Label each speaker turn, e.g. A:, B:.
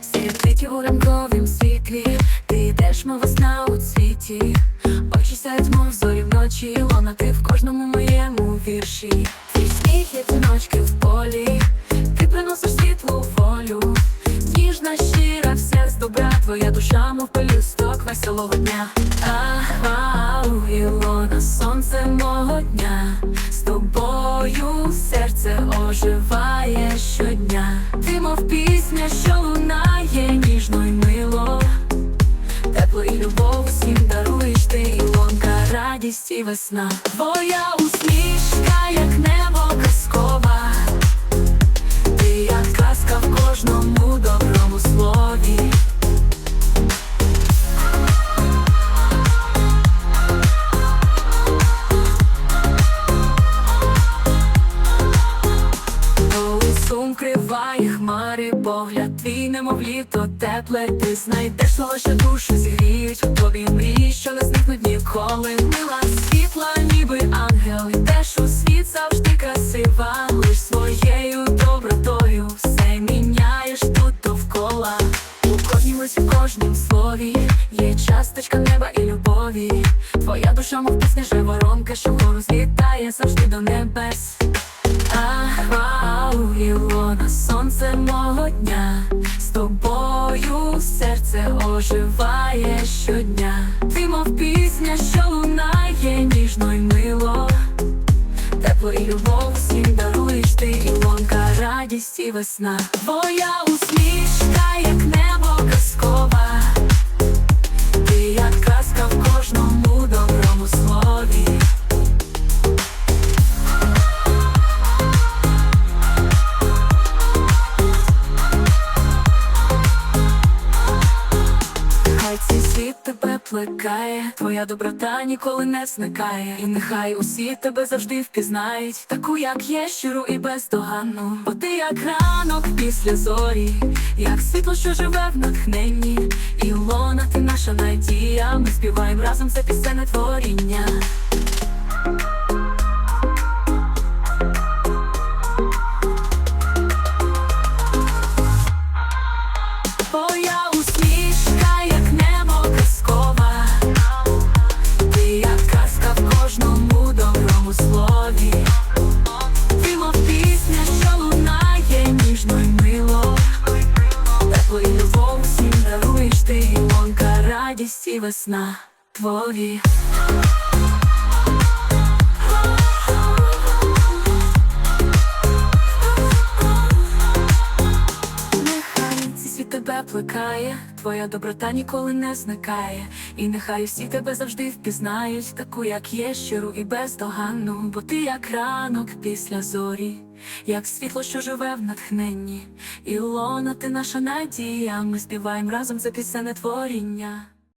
A: Світить у ранковім світлі, ти йдеш, мов весна у цвіті, очі сяють, мов зорі вночі, лона ти в кожному моєму вірші. Твій сміх є дзвіночки в полі, ти приносиш світлу волю, ніжна, щира, все з добра, твоя душа, мов пелюсток веселого дня. Ага, Ілона, сонце мого дня, радість і весна. Твоя усмішка, як небо казкова, хмари, погляд твій немов літо тепле, ти знайдеш слова, що душу зігріють у тобі мрії, що не зникнуть ніколи. Мила світла, ніби ангел, йдеш у світ завжди красива, лиш своєю добротою все міняєш тут довкола. У кожній мислі, в кожнім слові є часточка неба і любові. Твоя душа, мов пісня, живоронка, що вгору злітає завжди до небес. Оживає щодня. Ти мов пісня, що лунає ніжно й мило. Тепло і любов всім даруєш ти, Ілонка, радість і весна. Твоя усмішка, світ тебе плекає, твоя доброта ніколи не зникає, і нехай усі тебе завжди впізнають, таку, як є, щиру і бездоганну. Бо ти як ранок після зорі, як світло, що живе в натхненні. Ілона, ти наша надія. Ми співаємо разом це пісенне творіння. Радість і весна твої. Тебе плекає, твоя доброта ніколи не зникає, і нехай всі тебе завжди впізнають, таку, як є, щиру і бездоганну, бо ти як ранок після зорі, як світло, що живе в натхненні. Ілона, ти наша надія, ми співаємо разом це пісенне творіння.